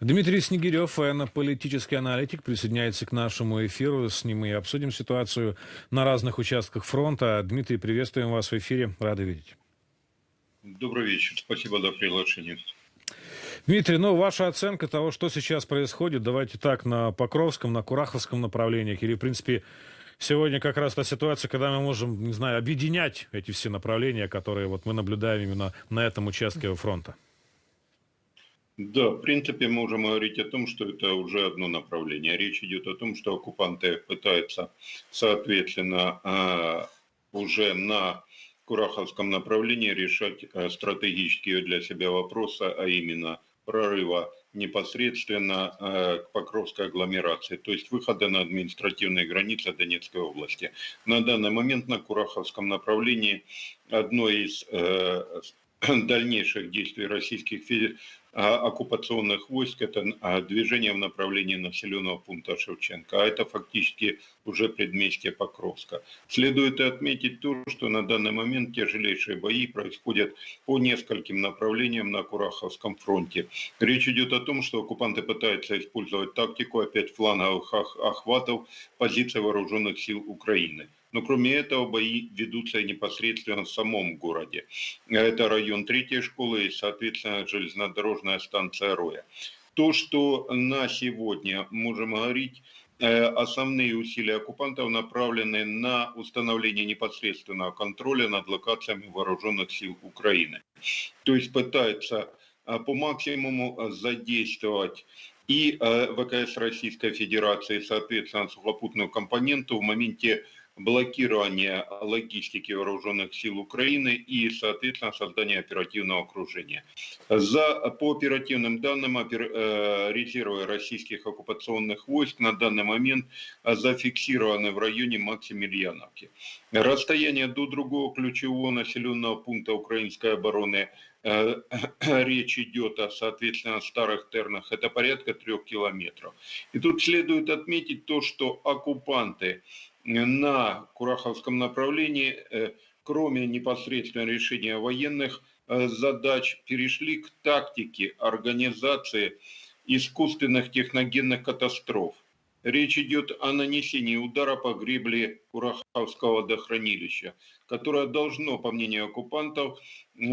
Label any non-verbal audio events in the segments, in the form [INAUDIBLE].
Дмитрий Снегирев, военно-политический аналитик, присоединяется к нашему эфиру. С ним мы обсудим ситуацию на разных участках фронта. Дмитрий, приветствуем вас в эфире. Рады видеть. Добрый вечер. Спасибо за приглашение. Дмитрий, ну, ваша оценка того, что сейчас происходит, давайте так, на Покровском, на Кураховском направлениях, или, в принципе, сегодня как раз та ситуация, когда мы можем, не знаю, объединять эти все направления, которые вот мы наблюдаем именно на этом участке фронта? Да, в принципе, мы можем говорить о том, что это уже одно направление. Речь идет о том, что оккупанты пытаются, соответственно, а, уже на Кураховском направлении решать а, стратегические для себя вопросы, а именно прорыва непосредственно а, к Покровской агломерации, то есть выхода на административные границы Донецкой области. На данный момент на Кураховском направлении одно из э, [CLEARS THROAT] дальнейших действий российских оккупационных войск это а, движение в направлении населенного пункта Шевченко, а это фактически уже предместье Покровска. Следует отметить то, что на данный момент тяжелейшие бои происходят по нескольким направлениям на Кураховском фронте. Речь идет о том, что оккупанты пытаются использовать тактику опять фланговых охватов позиций вооруженных сил Украины. Но кроме этого бои ведутся непосредственно в самом городе. Это район третьей школы и, соответственно, железнодорожная станция Роя. То, что на сегодня можем говорить, э, основные усилия оккупантов направлены на установление непосредственного контроля над локациями вооруженных сил Украины. То есть пытаются э, по максимуму задействовать и э, ВКС Российской Федерации, соответственно, сухопутную компоненту в моменте блокирование логистики вооруженных сил Украины и, соответственно, создание оперативного окружения. За, по оперативным данным, э, резервы российских оккупационных войск на данный момент зафиксированы в районе Максимiliaновки. Расстояние до другого ключевого населенного пункта украинской обороны э, [CLEARS THROAT] речь идет о, соответственно, старых тернах, это порядка трех километров. И тут следует отметить то, что оккупанты на Кураховском направлении, э, кроме непосредственного решения военных э, задач, перешли к тактике организации искусственных техногенных катастроф. Речь идет о нанесении удара по гребле Кураховского водохранилища, которое должно, по мнению оккупантов,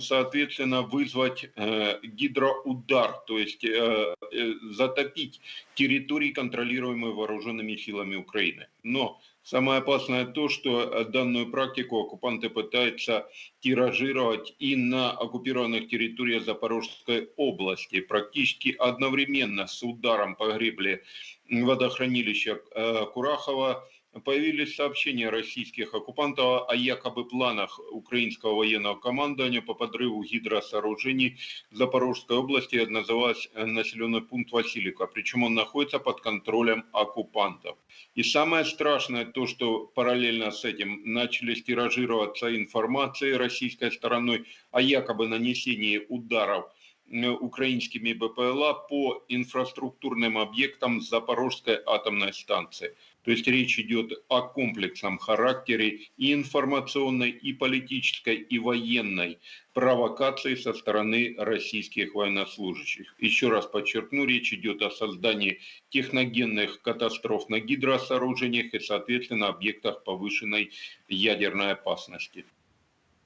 соответственно, вызвать э, гидроудар, то есть э, э, затопить территории, контролируемые вооруженными силами Украины. Но самое опасное то, что данную практику оккупанты пытаются тиражировать и на оккупированных территориях Запорожской области, практически одновременно с ударом по гребле водохранилища э, Курахова появились сообщения российских оккупантов о якобы планах украинского военного командования по подрыву гидросооружений в Запорожской области. Э, населенный пункт Васильевка. Причем он находится под контролем оккупантов. И самое страшное то, что параллельно с этим начали тиражироваться информации российской стороной о якобы нанесении ударов Э, украинскими БПЛА по инфраструктурным объектам Запорожской атомной станции. То есть речь идет о комплексном характере и информационной, и политической, и военной провокации со стороны российских военнослужащих. Еще раз подчеркну, речь идет о создании техногенных катастроф на гидросооружениях и, соответственно, объектах повышенной ядерной опасности.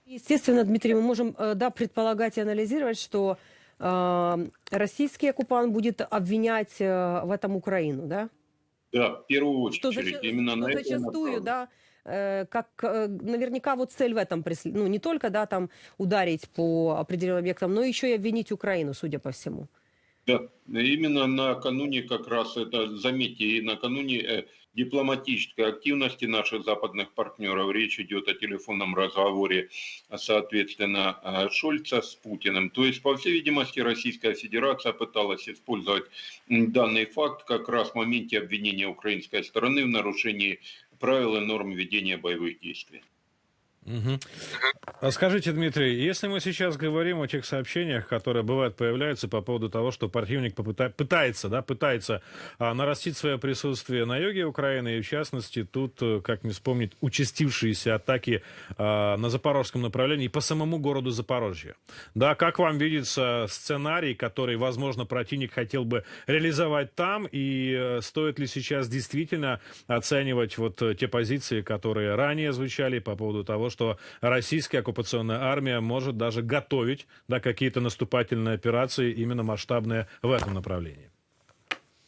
Естественно, Дмитрий, мы можем э, да, предполагать и анализировать, что э, российский оккупант будет обвинять э, в этом Украину, да? Да, в первую очередь. Что, зач... именно что на зачастую, да, э, как э, наверняка вот цель в этом. Ну, не только, да, там ударить по определенным объектам, но еще и обвинить Украину, судя по всему. Да, именно накануне как раз это, заметьте, и накануне э, дипломатической активности наших западных партнеров, речь идет о телефонном разговоре, соответственно, э, Шольца с Путиным. То есть, по всей видимости, Российская Федерация пыталась использовать данный факт как раз в моменте обвинения украинской стороны в нарушении правил и норм ведения боевых действий. Мгм. А Скажите, Дмитрий, если мы сейчас говорим о тех сообщениях, которые бывают появляются по поводу того, что противник попыта- пытается, да, пытается а, нарастить свое присутствие на юге Украины, и в частности тут, э, как не вспомнить, участившиеся атаки а, на запорожском направлении по самому городу Запорожье. Да, как вам видится сценарий, который, возможно, противник хотел бы реализовать там, и э, стоит ли сейчас действительно оценивать вот э, те позиции, которые ранее звучали по поводу того, что российская оккупационная армия может даже готовить да, какие-то наступательные операции именно масштабные в этом направлении.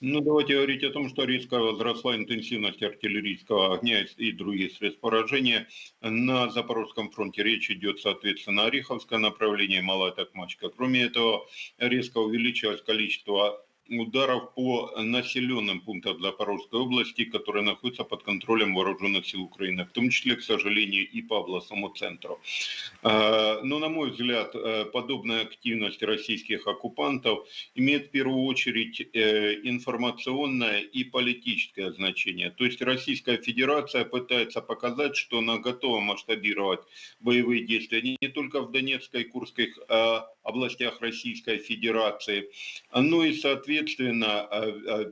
Ну, давайте говорить о том, что резко возросла интенсивность артиллерийского огня и других средств поражения. На Запорожском фронте речь идет, соответственно, о Ореховское направление, Малая Токмачка. Кроме этого, резко увеличилось количество ударов по населенным пунктам Запорожской области, которые находятся под контролем вооруженных сил Украины, в том числе, к сожалению, и по областному центру. А, Но, на мой взгляд, э, подобная активность российских оккупантов имеет в первую очередь э, информационное и политическое значение. То есть Российская Федерация пытается показать, что она готова масштабировать боевые действия не только в Донецкой и Курской э, областях Российской Федерации, но и, соответственно,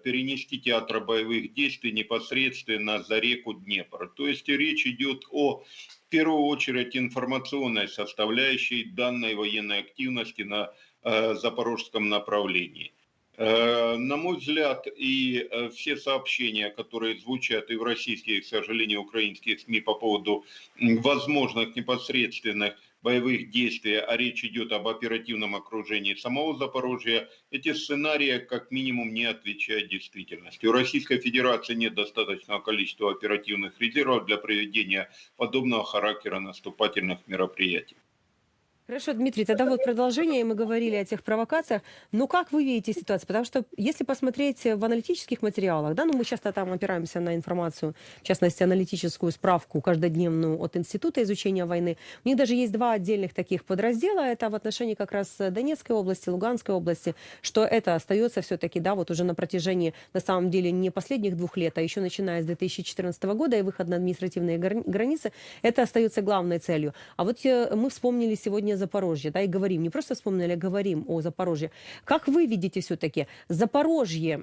перенести театр боевых действий непосредственно за реку Днепр. То есть речь идет о в первую очередь информационной составляющей данной военной активности на э, запорожском направлении. Э, на мой взгляд, и э, все сообщения, которые звучат и в российских, и, к сожалению, украинских СМИ по поводу возможных непосредственных боевых действий, а речь идет об оперативном окружении самого Запорожья, эти сценарии как минимум не отвечают действительности. У Российской Федерации нет достаточного количества оперативных резервов для проведения подобного характера наступательных мероприятий. Хорошо, Дмитрий, тогда вот продолжение, мы говорили о тех провокациях, но как вы видите ситуацию? Потому что если посмотреть в аналитических материалах, да, ну мы часто там опираемся на информацию, в частности, аналитическую справку каждодневную от Института изучения войны, у них даже есть два отдельных таких подраздела, это в отношении как раз Донецкой области, Луганской области, что это остается все-таки, да, вот уже на протяжении, на самом деле, не последних двух лет, а еще начиная с 2014 года и выход на административные грани- границы, это остается главной целью. А вот э, мы вспомнили сегодня Запорожье, да, и говорим, не просто вспомнили, а говорим о Запорожье. Как вы видите все-таки Запорожье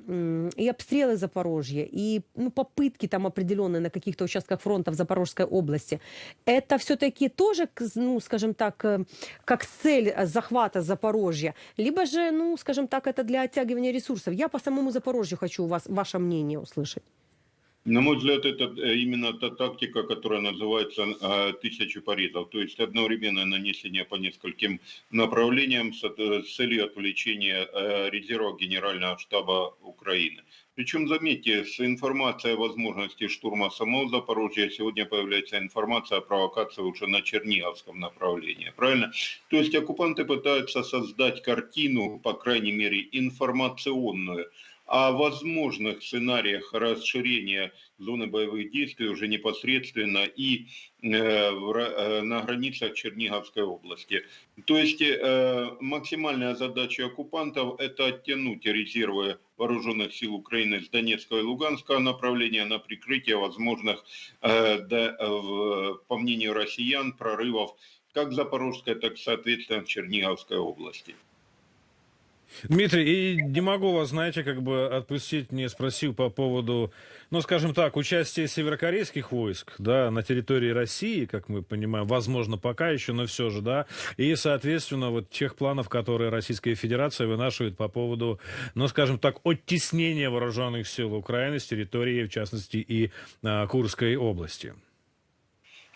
и обстрелы Запорожья, и ну, попытки там определенные на каких-то участках фронта в Запорожской области, это все-таки тоже, ну, скажем так, э, как цель э, захвата Запорожья, либо же, ну, скажем так, это для оттягивания ресурсов. Я по самому Запорожью хочу у вас ваше мнение услышать. На мой взгляд, это э, именно та тактика, которая называется э, «тысяча порезов», то есть одновременное нанесение по нескольким направлениям с, э, целью отвлечения резерва Генерального штаба Украины. Причем, заметьте, с информацией о возможности штурма самого Запорожья сегодня появляется информация о провокации уже на Черниговском направлении. Правильно? То есть оккупанты пытаются создать картину, по крайней мере, информационную, о возможных сценариях расширения зоны боевых действий уже непосредственно и э, э, на границах Черниговской области. То есть э, максимальная задача оккупантов – это оттянуть резервы вооруженных сил Украины с Донецкого и Луганского направления на прикрытие возможных, по мнению россиян, прорывов как Запорожской, так, соответственно, в Черниговской области. Дмитрий, и не могу вас, знаете, как бы отпустить, не спросив по поводу, ну, скажем так, участия северокорейских войск, да, на территории России, как мы понимаем, возможно, пока еще, но все же, да, и, соответственно, вот тех планов, которые Российская Федерация вынашивает по поводу, ну, скажем так, оттеснения вооруженных сил Украины с территории, в частности, и а, Курской области.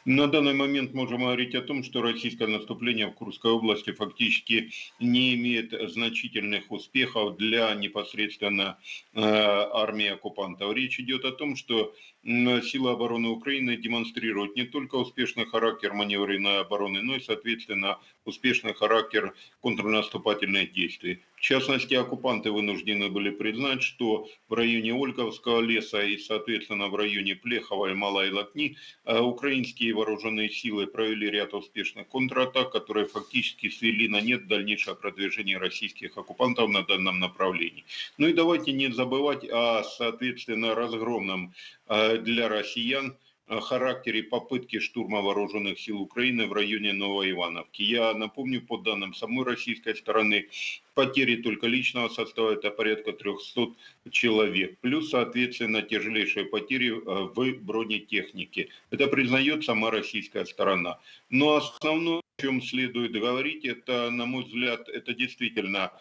На данный момент можем говорить о том, что российское наступление в Курской области фактически не имеет значительных успехов для непосредственно э, армии оккупантов. Речь идет о том, что силы обороны Украины демонстрируют не только успешный характер маневренной обороны, но и, соответственно, успешный характер контрнаступательных действий. В частности, оккупанты вынуждены были признать, что в районе Ольговского леса и, соответственно, в районе Плехова и Малой Латни э, украинские вооруженные силы провели ряд успешных контратак, которые фактически свели на нет дальнейшее продвижение российских оккупантов на данном направлении. Ну и давайте не забывать о, соответственно, разгромном э, для россиян характере попытки штурма вооруженных сил Украины в районе Новоивановки. Я напомню, по данным самой российской стороны, потери только личного состава это порядка 300 человек. Плюс, соответственно, тяжелейшие потери э, в бронетехнике. Это признает сама российская сторона. Но основное о чем следует говорить, это, на мой взгляд, это действительно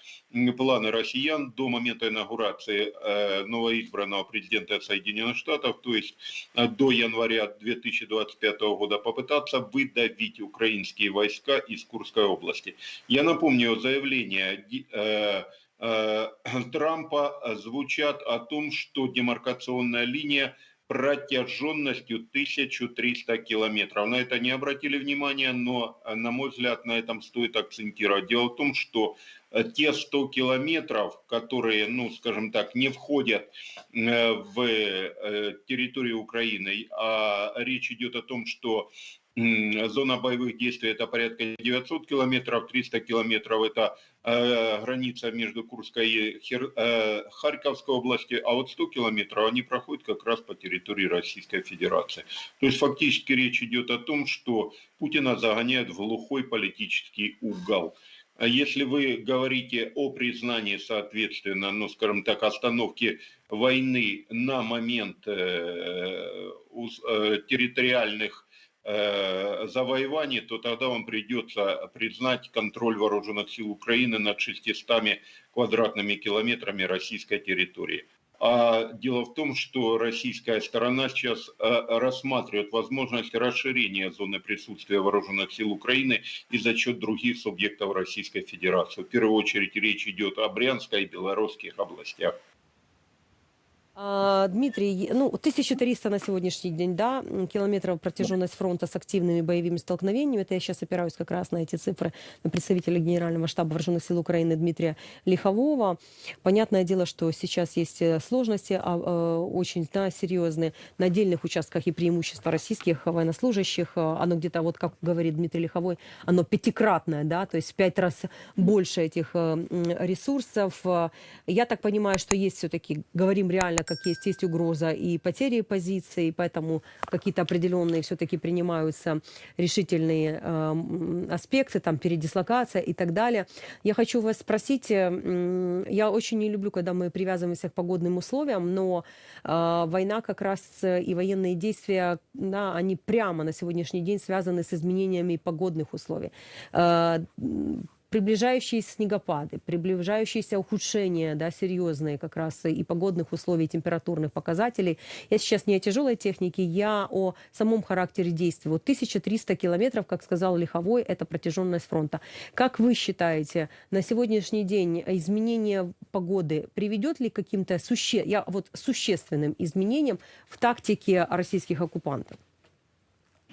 планы россиян до момента инаугурации э, новоизбранного президента Соединенных Штатов, то есть э, до января 2025 года, попытаться выдавить украинские войска из Курской области. Я напомню, заявление э, [CLEARS THROAT] Трампа звучат о том, что демаркационная линия протяженностью 1300 километров. На это не обратили внимания, но, на мой взгляд, на этом стоит акцентировать. Дело в том, что э, те 100 километров, которые, ну, скажем так, не входят э, в э, территорию Украины, а речь идет о том, что зона боевых действий это порядка 900 километров, 300 километров это э, граница между Курской и Хер, э, Харьковской областью, а вот 100 километров они проходят как раз по территории Российской Федерации. То есть фактически речь идет о том, что Путина загоняют в глухой политический угол. А если вы говорите о признании, соответственно, ну, скажем так, остановки войны на момент э, э, территориальных завоеваний, то тогда вам придется признать контроль вооруженных сил Украины над 600 квадратными километрами российской территории. А дело в том, что российская сторона сейчас э, рассматривает возможность расширения зоны присутствия вооруженных сил Украины и за счет других субъектов Российской Федерации. В первую очередь речь идет о Брянской и Белорусских областях. А, Дмитрий, ну, 1300 на сегодняшний день, да, километров протяженность фронта с активными боевыми столкновениями. Это я сейчас опираюсь как раз на эти цифры на представителя Генерального штаба Вооруженных сил Украины Дмитрия Лихового. Понятное дело, что сейчас есть э, сложности а, а, очень да, серьезные на отдельных участках и преимущества российских военнослужащих. А, оно где-то, вот как говорит Дмитрий Лиховой, оно пятикратное, да, то есть в пять раз больше этих э, ресурсов. Я так понимаю, что есть все-таки, говорим реально как есть, есть угроза и потери позиций, поэтому какие-то определенные все-таки принимаются решительные э, аспекты, там передислокация и так далее. Я хочу вас спросить, э, я очень не люблю, когда мы привязываемся к погодным условиям, но э, война как раз и военные действия, да, они прямо на сегодняшний день связаны с изменениями погодных условий. Э, приближающиеся снегопады, приближающиеся ухудшения, да, серьезные как раз и погодных условий, и температурных показателей. Я сейчас не о тяжелой технике, я о самом характере действия. Вот 1300 километров, как сказал Лиховой, это протяженность фронта. Как вы считаете, на сегодняшний день изменение погоды приведет ли к каким-то суще... я, вот, существенным изменениям в тактике российских оккупантов?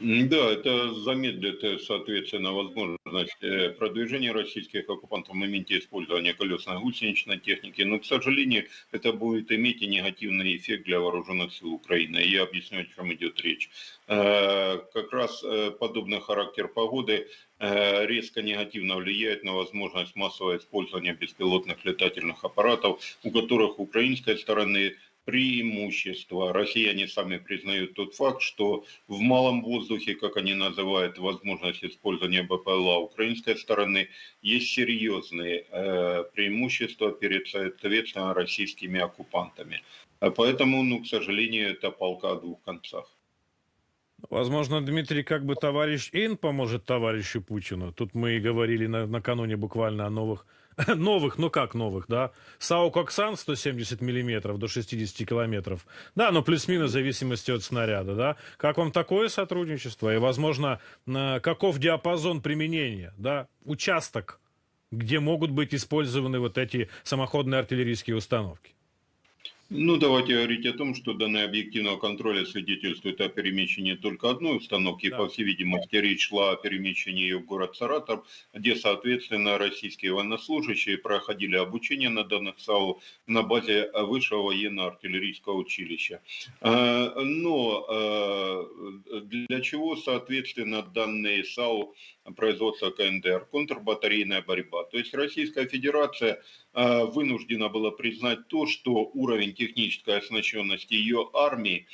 Да, это замедлит, э, соответственно, возможность э, продвижения российских оккупантов в моменте использования колесно-гусеничной техники, но, к сожалению, это будет иметь и негативный эффект для вооруженных сил Украины. Я объясню, о чем идет речь. Э, как раз подобный характер погоды резко негативно влияет на возможность массового использования беспилотных летательных аппаратов, у которых украинской стороны преимущество. Россияне сами признают тот факт, что в малом воздухе, как они называют, возможность использования БПЛА украинской стороны, есть серьезные э, преимущества перед, соответственно, российскими оккупантами. А поэтому, ну, к сожалению, это полка о двух концах. Возможно, Дмитрий, как бы товарищ Ин поможет товарищу Путину. Тут мы и говорили на, накануне буквально о новых [LAUGHS] новых, ну как новых, да, САУ Коксан 170 миллиметров до 60 километров, да, но плюс-минус в зависимости от снаряда, да. Как вам такое сотрудничество и, возможно, каков диапазон применения, да, участок, где могут быть использованы вот эти самоходные артиллерийские установки? Ну, давайте говорить о том, что данные объективного контроля свидетельствуют о перемещении только одной установки. Да. По всей видимости, речь шла о перемещении ее в город Саратов, где, соответственно, российские военнослужащие проходили обучение на данных САУ на базе Высшего военно-артиллерийского училища. А, но а, для чего, соответственно, данные САУ производства КНДР, контрбатарейная борьба. То есть Российская Федерация вынуждена была признать то, что уровень технической оснащенности ее армии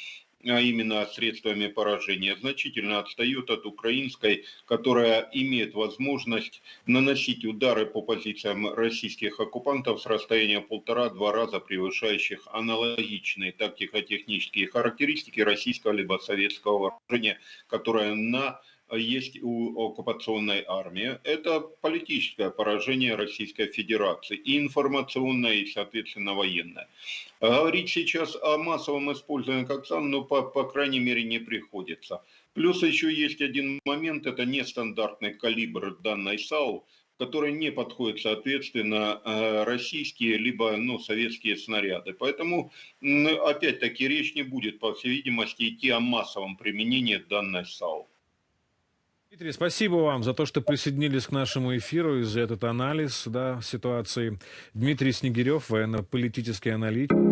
а именно средствами поражения, значительно отстает от украинской, которая имеет возможность наносить удары по позициям российских оккупантов с расстояния полтора-два раза превышающих аналогичные тактико-технические характеристики российского либо советского вооружения, которое на есть у оккупационной армии. Это политическое поражение Российской Федерации, и информационное, и, соответственно, военное. А Говорить сейчас о массовом использовании как сам, ну, по, по крайней мере, не приходится. Плюс еще есть один момент, это нестандартный калибр данной САУ, который не подходит, соответственно, э, российские либо ну, советские снаряды. Поэтому, опять-таки, речь не будет, по всей видимости, идти о массовом применении данной САУ. Дмитрий, спасибо вам за то, что присоединились к нашему эфиру и за этот анализ да, ситуации. Дмитрий Снегирев, военно-политический аналитик.